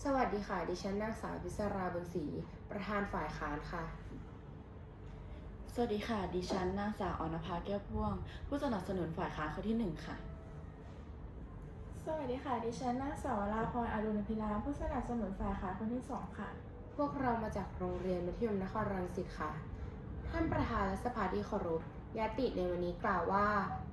สวัสดีค่ะ ดิฉันนางสาวพิศราบุญศรีประธานฝ่ายค้านค่ะ สวัสดีค่ะ ดิฉันนางสาวออนภาแก้วพ่วง ผู้สนับสนุนฝ่ายค้านคนที่หนึ่งค่ะ สวัสดีค่ะ ดิฉันนางสาวราพรอรุณพิลาผู้สนับสนุนฝ่ายค้านคนที่สองค่ะ พวกเรามาจากโรงเรียนมัธยมนครรังสิตค่ะ ท่านประธานและสภาที่เคารพ ยติในวันนี้กล่าวว่า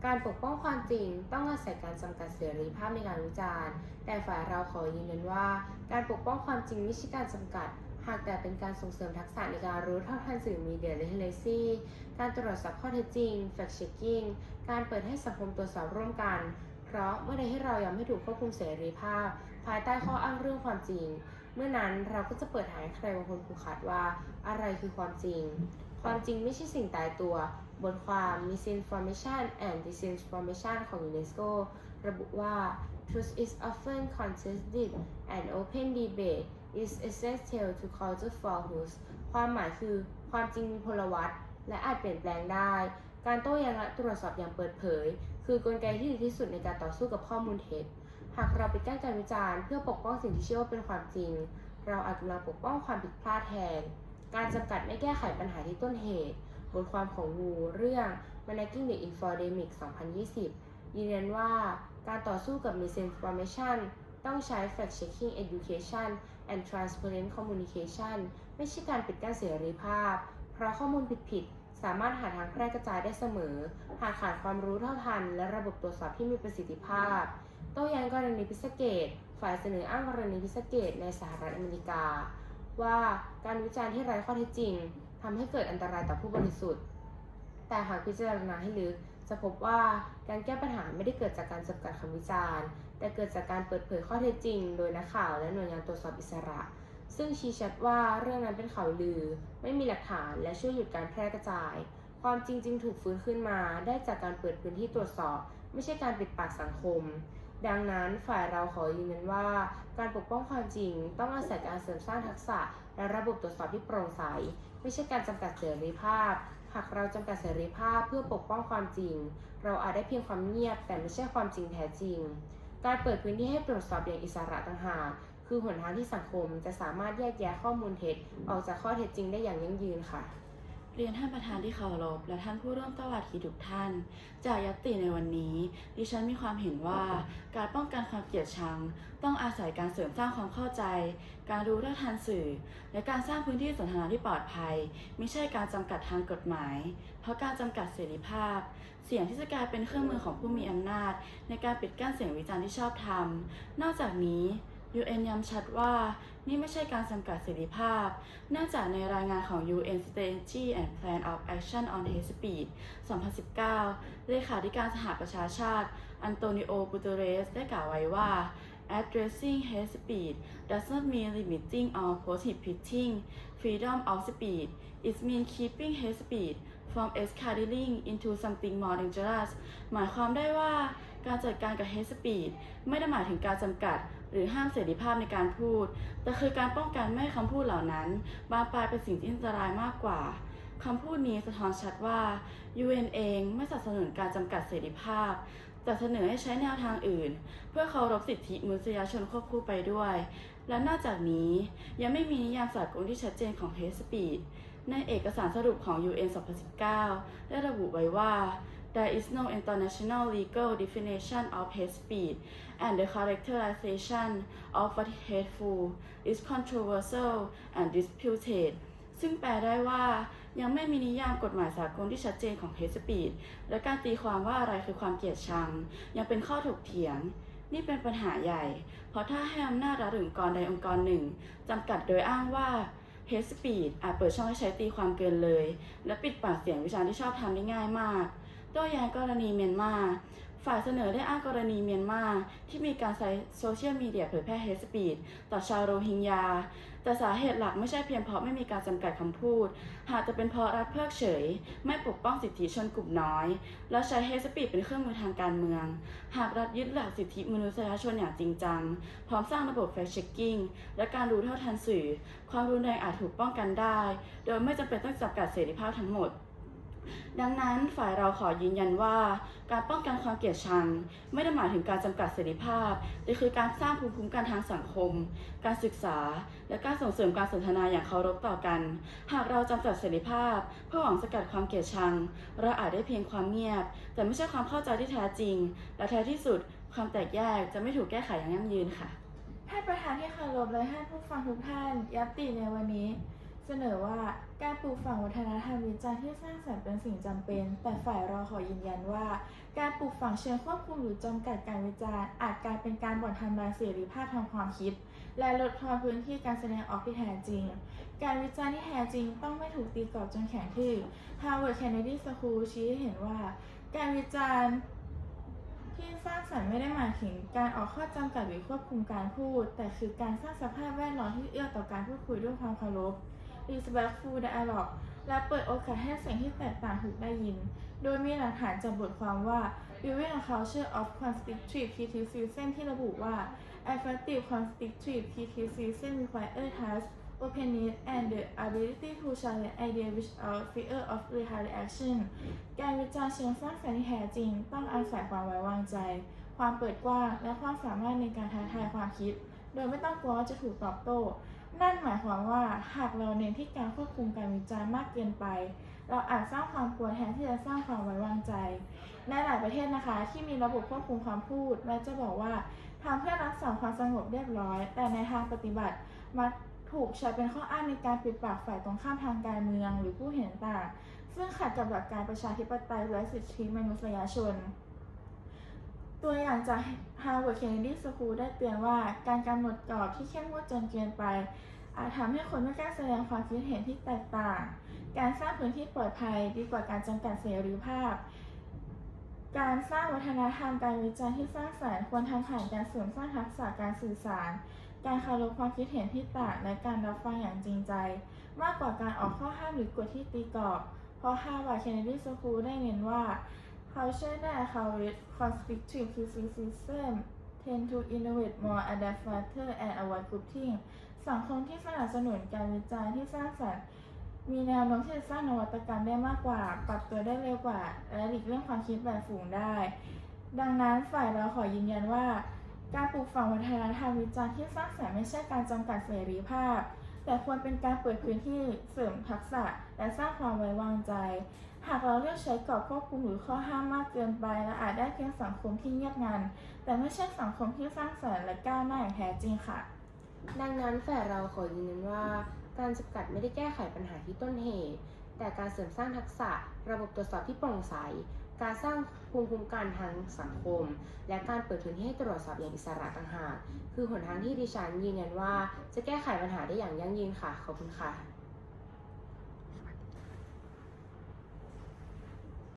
การปกป้องความจริงต้องอาศัยการจำกัดเสรีภาพในการวิจารณ์ แต่ฝ่ายเราขอยืนยันว่า การปกป้องความจริงไม่ใช่การจำกัด หากแต่เป็นการส่งเสริมทักษะในการรู้เท่าทันสื่อมีเดียและเทเลซีการตรวจสอบข้อเท็จจริง fact checking การเปิดให้สังคมตรวจสอบร่วมกัน เพราะเมื่อใดที่เรายังไม่ถูกควบคุมเสรีภาพ ภายใต้ข้ออ้างเรื่องความจริง เมื่อนั้นเราก็จะเปิดทางให้ใครบางคนผูกขาดว่า อะไรคือความจริง ความจริงไม่ใช่สิ่งตายตัว บทความ Misinformation and Disinformation ของ UNESCO ระบุว่า Truth is often contested and open debate is essential to counter falsehoods ความหมายคือความจริงมีพลวัตและอาจเปลี่ยนแปลงได้ การโต้แย้งและตรวจสอบอย่างเปิดเผย คือกลไกที่ดีที่สุดในการต่อสู้กับข้อมูลเท็จ หากเราปิดกั้นการวิจารณ์เพื่อปกป้องสิ่งที่เชื่อว่าเป็นความจริง เราอาจกำลังปกป้องความผิดพลาดแทน การจำกัดไม่แก้ไขปัญหาที่ต้นเหตุ บทความของวูเรื่อง Managing the Infodemic 2020 ยืนยันว่าการต่อสู้กับ misinformation ต้องใช้ fact checking education and transparent communication ไม่ใช่การปิดกั้นเสรีภาพ เพราะข้อมูลผิดๆ สามารถหาทางแพร่กระจายได้เสมอ หากขาดความรู้เท่าทัน และระบบตรวจสอบที่มีประสิทธิภาพ โต้แย้งกรณีพิสเศษฝ่ายเสนออ้างกรณีพิสเศษในสหรัฐอเมริกา ว่าการวิจารณ์ที่ไร้ข้อเท็จจริง ทำให้เกิดอันตรายต่อผู้บริสุทธิ์ แต่หากพิจารณาให้ลึกจะพบว่าการแก้ปัญหาไม่ได้เกิดจากการจำกัดคำวิจารณ์ แต่เกิดจากการเปิดเผยข้อเท็จจริง โดยนักข่าวและหน่วยงานตรวจสอบอิสระ ซึ่งชี้ชัดว่าเรื่องนั้นเป็นข่าวลือ ไม่มีหลักฐานและช่วยหยุดการแพร่กระจาย ความจริงจึงถูกฟื้นขึ้นมา ได้จากการเปิดพื้นที่ตรวจสอบ ไม่ใช่การปิดปากสังคม ดังนั้นฝ่ายเราขอยืนยันว่า การปกป้องความจริงต้องอาศัยการเสริมสร้างทักษะ และระบบตรวจสอบที่โปร่งใส ไม่ใช่การจำกัดเสรีภาพ หากเราจำกัดเสรีภาพเพื่อปกป้องความจริง เราอาจได้เพียงความเงียบ แต่ไม่ใช่ความจริงแท้จริง การเปิดพื้นที่ให้ตรวจสอบอย่างอิสระต่างหากคือหนทางที่สังคมจะสามารถแยกแยะข้อมูลเท็จ ออกจากข้อเท็จจริงได้อย่างยั่งยืนค่ะ เรียนท่านประธานที่เคารพและท่านผู้ร่วมตวาทีทุกท่าน จากยตติในวันนี้ ดิฉันมีความเห็นว่าการป้องกันความเกลียดชัง ต้องอาศัยการเสริมสร้างความเข้าใจ การรู้เท่าทันสื่อ และการสร้างพื้นที่สนทนาที่ปลอดภัย ไม่ใช่การจำกัดทางกฎหมาย เพราะการจำกัดเสรีภาพ เสียงที่จะกลายเป็นเครื่องมือของผู้มีอำนาจ ในการปิดกั้นเสียงวิจารณ์ที่ชอบธรรมนอกจากนี้ UN ย้ำชัดว่า นี่ไม่ใช่การจำกัดเสรีภาพ เนื่องจากในรายงานของ UN Strategy and Plan of Action on Hate Speech 2019 เลขาธิการสหประชาชาติ อันโตนิโอปูเตเรส ได้กล่าวไว้ว่า addressing hate speech does not mean limiting or prohibiting freedom of speech it means keeping hate speech from escalating into something more dangerous หมายความได้ว่า การจัดการกับ hate speech ไม่ได้หมายถึงการจำกัด หรือห้ามเสรีภาพในการพูด แต่คือการป้องกันไม่ให้คำพูดเหล่านั้น บานปลายเป็นสิ่งที่อันตรายมากกว่าคำพูดนี้สะท้อนชัดว่า UN เองไม่สนับสนุนการจำกัดเสรีภาพ แต่เสนอให้ใช้แนวทางอื่น เพื่อเคารพสิทธิมนุษยชนควบคู่ไปด้วย และนอกจากนี้ยังไม่มีนิยามสากลที่ชัดเจนของ hate speech ในเอกสารสรุปของ UN 2019 ได้ระบุไว้ว่า There is no international legal definition of hate speech, and the characterization of what is hateful is controversial and disputed. ซึ่งแปลได้ว่ายังไม่มีนิยามกฎหมายสากลที่ชัดเจนของ hate speech และการตีความว่าอะไรคือความเกลียดชัง ยังเป็นข้อถกเถียง นี่เป็นปัญหาใหญ่ เพราะถ้าให้อำนาจรัฐหรือองค์กรใดองค์กรหนึ่งจำกัดโดยอ้างว่า hate speech อาจเปิดช่องให้ใช้ตีความเกินเลย และปิดปากเสียงวิจารณ์ที่ชอบทำได้ง่ายมาก โต้แย้งกรณีเมียนมาฝ่ายเสนอได้อ้างกรณีเมียนมาที่มีการใช้โซเชียลมีเดียเผยแพร่เฮสปีดต่อชาวโรฮิงญา แต่สาเหตุหลักไม่ใช่เพียงเพราะไม่มีการจำกัดคำพูด หากจะเป็นเพราะรัฐเพิกเฉย ไม่ปกป้องสิทธิชนกลุ่มน้อย และใช้เฮสปีดเป็นเครื่องมือทางการเมือง หากรัฐยึดหลักสิทธิมนุษยชนอย่างจริงจัง พร้อมสร้างระบบแฟกเช็คกิ้งและการรู้เท่าทันสื่อ ความรุนแรงอาจถูกป้องกันได้ โดยไม่จำเป็นต้องจำกัดเสรีภาพทั้งหมด ดังนั้นฝ่ายเราขอยืนยันว่า การป้องกันความเกลียดชัง ไม่ได้หมายถึงการจำกัดเสรีภาพ แต่คือการสร้างภูมิคุ้มกันทางสังคม การศึกษา และการส่งเสริมการสนทนาอย่างเคารพต่อกัน หากเราจำกัดเสรีภาพ เพื่อหวังสกัดความเกลียดชัง เราอาจได้เพียงความเงียบ แต่ไม่ใช่ความเข้าใจที่แท้จริง และแท้ที่สุดความแตกแยกจะไม่ถูกแก้ไขอย่างยั่งยืนค่ะท่านประธานที่เคารพและท่านผู้ฟังทุกท่านยัตติในวันนี้ เสนอว่าการปลูกฝังวัฒนธรรมวิจารณ์ที่สร้างสรรค์เป็นสิ่งจำเป็น แต่ฝ่ายเราขอยืนยันว่า การปลูกฝังเชิงควบคุมหรือจำกัดการวิจารณ์ อาจกลายเป็นการบ่อนทำลายเสรีภาพทางความคิด และลดทอนพื้นที่การแสดงออกที่แท้จริง การวิจารณ์ที่แท้จริงต้องไม่ถูกตีกรอบจนแข็งทื่อ Harvard Kennedy School ชี้ให้เห็นว่า การวิจารณ์ที่สร้างสรรค์ไม่ได้หมายถึงการออกข้อจำกัดหรือควบคุมการพูด แต่คือการสร้างสภาพแวดล้อมที่เอื้อต่อการพูดคุยด้วยความเคารพ respectful dialogue และเปิดโอกาสให้เสียงที่แตกต่างถูกได้ยิน โดยมีหลักฐานจากบทความว่า Building a Culture of Constructive Criticism ที่ระบุว่า Effective Constructive Criticism requires trust openness and the ability to challenge ideas without fear of retaliation การวิจารณ์เชิงสร้างสรรค์ที่แท้จริง ต้องอาศัยความไว้วางใจ ความเปิดกว้าง และความสามารถในการท้าทายความคิด โดยไม่ต้องกลัวว่าจะถูกตอบโต้ นั่นหมายความว่าหากเราเน้นที่การควบคุมการวิจารณ์มากเกินไป เราอาจสร้างความกลัวแทนที่จะสร้างความไว้วางใจ ในหลายประเทศนะคะ ที่มีระบบควบคุมความพูดและจะบอกว่าทำเพื่อรักษาความสงบเรียบร้อย แต่ในทางปฏิบัติมักถูกใช้เป็นข้ออ้างในการปิดปากฝ่ายตรงข้ามทางการเมืองหรือผู้เห็นต่าง ซึ่งขัดกับหลักการประชาธิปไตยและสิทธิมนุษยชน ตัวอย่างจาก Harvard Kennedy School ได้เตือนว่าการกำหนดกรอบที่เข้มงวดจนเกินไป อาจทำให้คนไม่กล้าแสดงความคิดเห็นที่แตกต่าง การสร้างพื้นที่ปลอดภัยดีกว่าการจำกัดเสรีภาพ การสร้างวัฒนธรรมการวิจารณ์ที่สร้างสรรค์ควรทำผ่านการเสริมสร้างทักษะการสื่อสาร การเคารพความคิดเห็นที่ต่างและการรับฟังอย่างจริงใจ มากกว่าการออกข้อห้ามหรือกฎที่ตีกรอบ เพราะ Harvard Kennedy School ได้เน้นว่า culture that encourage constructive criticism tend to innovate more adapt faster and avoid groupthink สังคมที่สนับสนุนการวิจารณ์ที่สร้างสรรค์ มีแนวโน้มที่จะสร้างนวัตกรรมได้มากกว่า ปรับตัวได้เร็วกว่า และหลีกเลี่ยงความคิดแบบฝูงได้ ดังนั้นฝ่ายเราขอยืนยันว่า การปลูกฝังวัฒนธรรมวิจารณ์ที่สร้างสรรค์ไม่ใช่การจำกัดเสรีภาพ แต่ควรเป็นการเปิดพื้นที่เสริมทักษะ และสร้างความไว้วางใจหากเราเลือกใช้กรอบควบคุมหรือข้อห้ามมากเกินไปเราอาจได้เพียงสังคมที่เงียบงัน แต่ไม่ใช่สังคมที่สร้างสรรค์และก้าวหน้าอย่างแท้จริงค่ะ ดังนั้นแฝ่เราขอยืนยันว่า การจำกัดไม่ได้แก้ไขปัญหาที่ต้นเหตุ แต่การเสริมสร้างทักษะ ระบบตรวจสอบที่โปร่งใส การสร้างภูมิคุ้มกันทางสังคม และการเปิดพื้นที่ให้ตรวจสอบอย่างอิสระต่างหาก คือหนทางที่ดิฉันยืนยันว่าจะแก้ไขปัญหาได้อย่างยั่งยืนค่ะ ขอบคุณค่ะ